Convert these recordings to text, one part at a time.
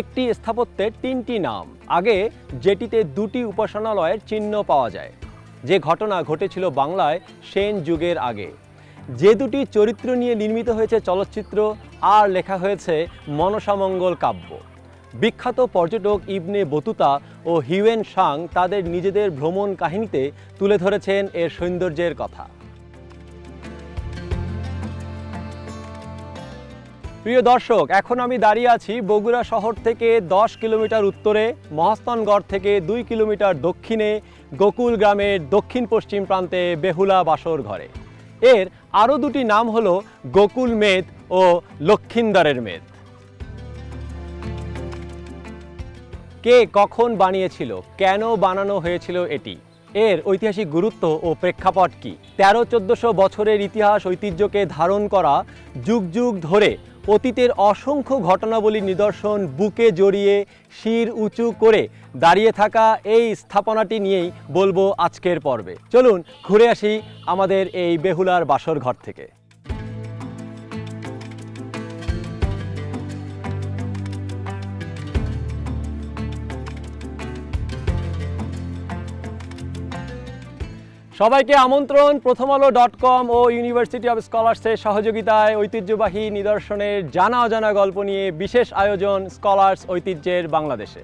একটি স্থাপত্যের তিনটি নাম। আগে যেটিতে দুটি উপাসনালয়ের চিহ্ন পাওয়া যায়। যে ঘটনা ঘটেছিল বাংলায় সেন যুগের আগে। যে দুটি চরিত্র নিয়ে নির্মিত হয়েছে চলচ্চিত্র, আর লেখা হয়েছে মনসামঙ্গল কাব্য। বিখ্যাত পর্যটক ইবনে বতুতা ও হিউয়েন সাং তাদের নিজেদের ভ্রমণ কাহিনীতে তুলে ধরেছেন এর সৌন্দর্যের কথা। প্রিয় দর্শক, এখন আমি দাঁড়িয়ে আছি বগুড়া শহর থেকে দশ কিলোমিটার উত্তরে, মহাস্থানগড় থেকে দুই কিলোমিটার দক্ষিণে, গোকুল গ্রামের দক্ষিণ পশ্চিম প্রান্তে বেহুলা বাসর ঘরে। এর আরও দুটি নাম হল গোকুল মেদ ও লক্ষিন্দরের মেদ। কে কখন বানিয়েছিল, কেন বানানো হয়েছিল এটি, এর ঐতিহাসিক গুরুত্ব ও প্রেক্ষাপট কি? তেরো চোদ্দশো বছরের ইতিহাস ঐতিহ্যকে ধারণ করা যুগ যুগ ধরে অতীতের অসংখ্য ঘটনাবলী নিদর্শন বুকে জড়িয়ে শির উঁচু করে দাঁড়িয়ে থাকা এই স্থাপনাটি নিয়েই বলব আজকের পর্বে। চলুন ঘুরে আসি আমাদের এই বেহুলার বাসর ঘর থেকে। সবাইকে আমন্ত্রণ প্রথম আলো ডট কম ও ইউনিভার্সিটি অফ স্কলার্সের সহযোগিতায় ঐতিহ্যবাহী নিদর্শনের জানা অজানা গল্প নিয়ে বিশেষ আয়োজন স্কলার্স ঐতিহ্যের বাংলাদেশে।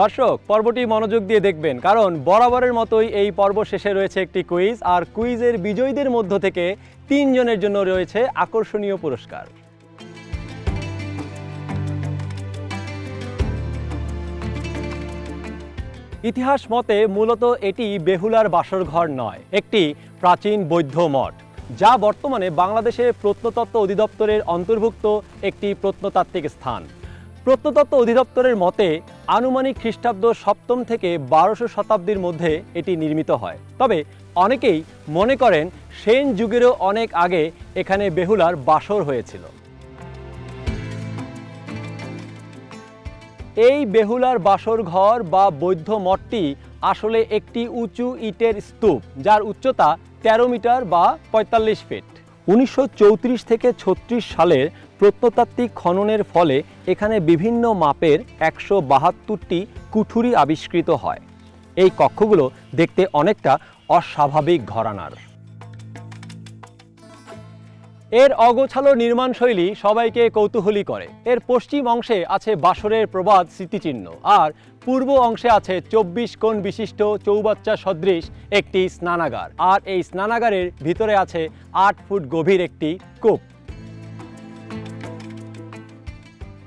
দর্শক, পর্বটি মনোযোগ দিয়ে দেখবেন, কারণ বরাবরের মতোই এই পর্ব শেষে রয়েছে একটি কুইজ আর কুইজের বিজয়ীদের মধ্য থেকে তিনজনের জন্য রয়েছে আকর্ষণীয় পুরস্কার। ইতিহাস মতে মূলত এটি বেহুলার বাসর ঘর নয়, একটি প্রাচীন বৌদ্ধ মঠ, যা বর্তমানে বাংলাদেশের প্রত্নতত্ত্ব অধিদপ্তরের অন্তর্ভুক্ত একটি প্রত্নতাত্ত্বিক স্থান। প্রত্নতত্ত্ব অধিদপ্তরের মতে, আনুমানিক খ্রিস্টাব্দ সপ্তম থেকে বারোশো শতাব্দীর মধ্যে এটি নির্মিত হয়। তবে অনেকেই মনে করেন সেন যুগেরও অনেক আগে এখানে বেহুলার বাসর হয়েছিল। এই বেহুলার বাসর ঘর বা বৌদ্ধ মঠটি আসলে একটি উঁচু ইটের স্তূপ, যার উচ্চতা ১৩ মিটার বা ৪৫ ফিট। উনিশশো চৌত্রিশ থেকে ছত্রিশ সালের প্রত্নতাত্ত্বিক খননের ফলে এখানে বিভিন্ন মাপের একশো বাহাত্তরটি কুঠুরি আবিষ্কৃত হয়। এই কক্ষগুলো দেখতে অনেকটা অস্বাভাবিক ঘরানার। এর অগোছালো নির্মাণশৈলী সবাইকে কৌতূহলী করে। এর পশ্চিম অংশে আছে বাসরের প্রবাদ স্মৃতিচিহ্ন আর পূর্ব অংশে আছে চব্বিশ কোণ বিশিষ্ট চৌবাচ্চা সদৃশ একটি স্নানাগার। আর এই স্নানাগারের ভিতরে আছে আট ফুট গভীর একটি কূপ।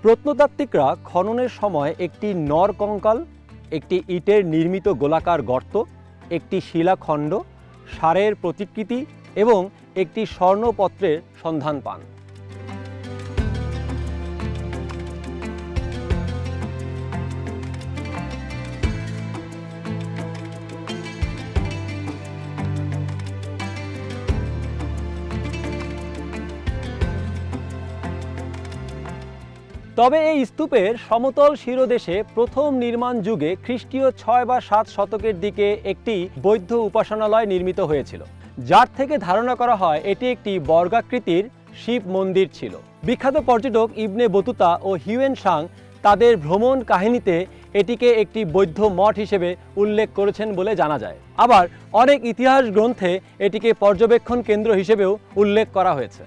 প্রত্নতাত্ত্বিকরা খননের সময় একটি নর কঙ্কাল, একটি ইটের নির্মিত গোলাকার গর্ত, একটি শিলাখণ্ড, সারের প্রতিকৃতি এবং একটি স্বর্ণপত্রের সন্ধান পান। তবে এই স্তূপের সমতল শিরোদেশে প্রথম নির্মাণ যুগে খ্রিস্টীয় ছয় বা সাত শতকের দিকে একটি বৌদ্ধ উপাসনালয় নির্মিত হয়েছিল। যার থেকে ধারণা করা হয় এটি একটি বর্গাকৃতির শিব মন্দির ছিল। বিখ্যাত পর্যটক ইবনে বতুতা ও হিউয়েন সাং তাদের ভ্রমণ কাহিনীতে এটিকে একটি বৌদ্ধ মঠ হিসেবে উল্লেখ করেছেন বলে জানা যায়। আবার অনেক ইতিহাস গ্রন্থে এটিকে পর্যবেক্ষণ কেন্দ্র হিসেবেও উল্লেখ করা হয়েছে।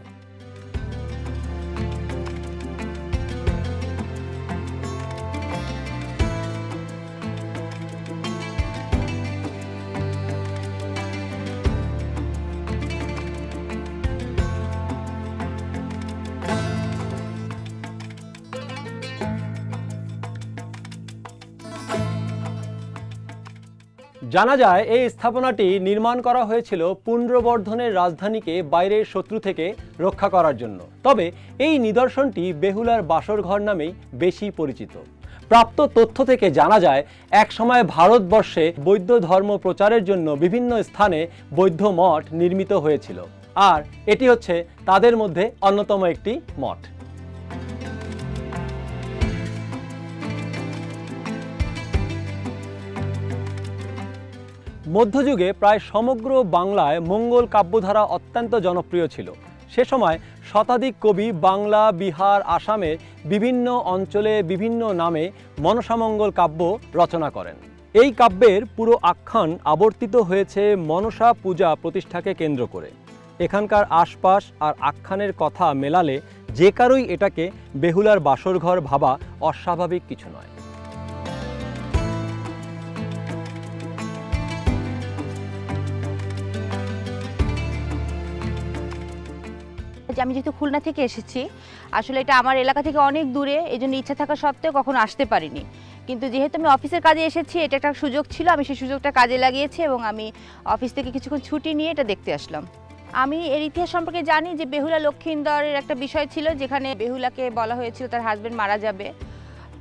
জানা যায়, এই স্থাপনাটি নির্মাণ করা হয়েছিল পুণ্ড্রবর্ধনের রাজধানীকে বাইরের শত্রু থেকে রক্ষা করার জন্য। তবে এই নিদর্শনটি বেহুলার বাসর ঘর নামেই বেশি পরিচিত। প্রাপ্ত তথ্য থেকে জানা যায়, একসময় ভারতবর্ষে বৌদ্ধ ধর্ম প্রচারের জন্য বিভিন্ন স্থানে বৌদ্ধ মঠ নির্মিত হয়েছিল। আর এটি হচ্ছে তাদের মধ্যে অন্যতম একটি মঠ। মধ্যযুগে প্রায় সমগ্র বাংলায় মঙ্গল কাব্যধারা অত্যন্ত জনপ্রিয় ছিল। সে সময় শতাধিক কবি বাংলা, বিহার আসামের বিভিন্ন অঞ্চলে বিভিন্ন নামে মনসামঙ্গল কাব্য রচনা করেন। এই কাব্যের পুরো আখ্যান আবর্তিত হয়েছে মনসা পূজা প্রতিষ্ঠাকে কেন্দ্র করে। এখানকার আশপাশ আর আখ্যানের কথা মেলালে যে কারোই এটাকে বেহুলার বাসরঘর ভাবা অস্বাভাবিক কিছু নয়। যে আমি যেহেতু খুলনা থেকে এসেছি, আসলে এটা আমার এলাকা থেকে অনেক দূরে এই জন্য ইচ্ছা থাকা সত্ত্বেও কখনো আসতে পারিনি। কিন্তু যেহেতু আমি অফিসের কাজে এসেছি, এটা একটা সুযোগ ছিল, আমি সেই সুযোগটা কাজে লাগিয়েছি এবং আমি অফিস থেকে কিছুক্ষণ ছুটি নিয়ে এটা দেখতে আসলাম। আমি এর ইতিহাস সম্পর্কে জানি যে বেহুলা লক্ষিন্দরের একটা বিষয় ছিল, যেখানে বেহুলাকে বলা হয়েছিল তার হাজবেন্ড মারা যাবে।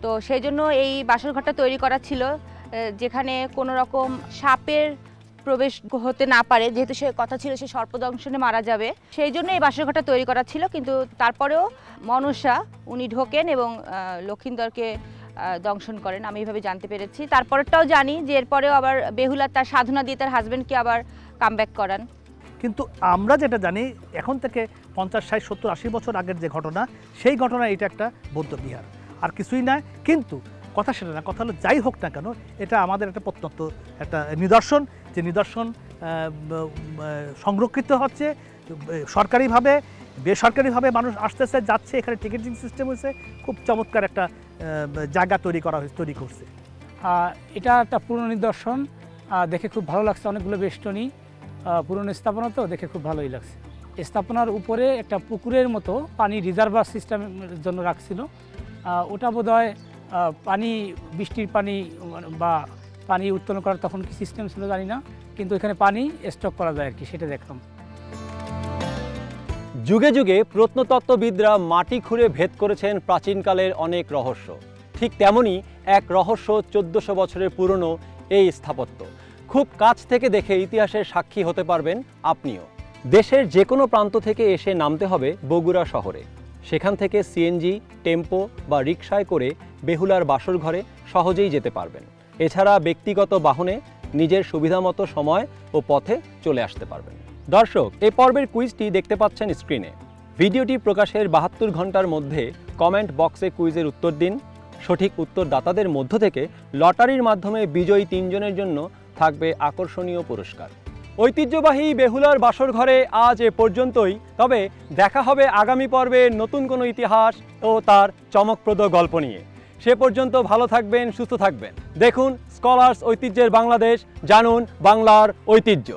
তো সেই জন্য এই বাসর ঘরটা তৈরি করা ছিল যেখানে কোনো রকম সাপের প্রবেশ হতে না পারে, যেহেতু সে কথা ছিল সে সর্পদংশনে মারা যাবে। সেই জন্য এই বাসর ঘরটা তৈরি করা ছিল, কিন্তু তারপরেও মনসা, উনি ঢোকেন এবং লক্ষিন্দরকে দংশন করেন। আমি এইভাবে জানতে পেরেছি। তারপরেরটাও জানি যে এরপরেও আবার বেহুলা তার সাধনা দিয়ে তার হাজব্যান্ডকে আবার কামব্যাক করান। কিন্তু আমরা যেটা জানি, এখন থেকে পঞ্চাশ, ষাট, সত্তর, আশি বছর আগের যে ঘটনা, সেই ঘটনা এটা একটা বৌদ্ধ বিহার। আর কিছুই না কিন্তু কথা সেটা না, কথা হলো যাই হোক না কেন, এটা আমাদের একটা প্রত্যন্ত, একটা নিদর্শন। যে নিদর্শন সংরক্ষিত হচ্ছে, সরকারিভাবে, বেসরকারিভাবে মানুষ আসতেছে, যাচ্ছে, এখানে টিকিটিং সিস্টেম হয়েছে, খুব চমৎকার একটা জায়গা তৈরি করা হয়েছে, তৈরি করছে। এটা একটা পুরনো নিদর্শন দেখে খুব ভালো লাগছে, অনেকগুলো বেষ্টনী পুরনো স্থাপনা তো, দেখে খুব ভালোই লাগছে। স্থাপনার উপরে একটা পুকুরের মতো পানি রিজার্ভার সিস্টেমের জন্য রাখছিল। ওটা বোধ হয় পানি, বৃষ্টির পানি মানে বা পানি উত্তোলন করার তখন কি সিস্টেম ছিল জানি না, কিন্তু এখানে পানি স্টক করা যায় আর কি, সেটা দেখলাম। যুগে যুগে প্রত্নতত্ত্ববিদরা মাটি খুঁড়ে ভেদ করেছেন প্রাচীনকালের অনেক রহস্য। ঠিক তেমনই এক রহস্য চোদ্দশো বছরের পুরনো এই স্থাপত্য। খুব কাছ থেকে দেখে ইতিহাসের সাক্ষী হতে পারবেন আপনিও। দেশের যে কোনো প্রান্ত থেকে এসে নামতে হবে বগুড়া শহরে। সেখান থেকে সিএনজি, টেম্পো বা রিক্সায় করে বেহুলার বাসর ঘরে সহজেই যেতে পারবেন। এছাড়া ব্যক্তিগত বাহনে নিজের সুবিধামতো সময় ও পথে চলে আসতে পারবেন। দর্শক, এই পর্বের কুইজটি দেখতে পাচ্ছেন স্ক্রিনে। ভিডিওটি প্রকাশের বাহাত্তর ঘণ্টার মধ্যে কমেন্ট বক্সে কুইজের উত্তর দিন। সঠিক উত্তরদাতাদের মধ্য থেকে লটারির মাধ্যমে বিজয়ী তিনজনের জন্য থাকবে আকর্ষণীয় পুরস্কার। ঐতিহ্যবাহী বেহুলার বাসর ঘরে আজ এ পর্যন্তই। তবে দেখা হবে আগামী পর্বে নতুন কোনো ইতিহাস ও তার চমকপ্রদ গল্প নিয়ে। সে পর্যন্ত ভালো থাকবেন সুস্থ থাকবেন। দেখুন স্কলার্স ঐতিহ্যের বাংলাদেশ জানুন বাংলার ঐতিহ্য।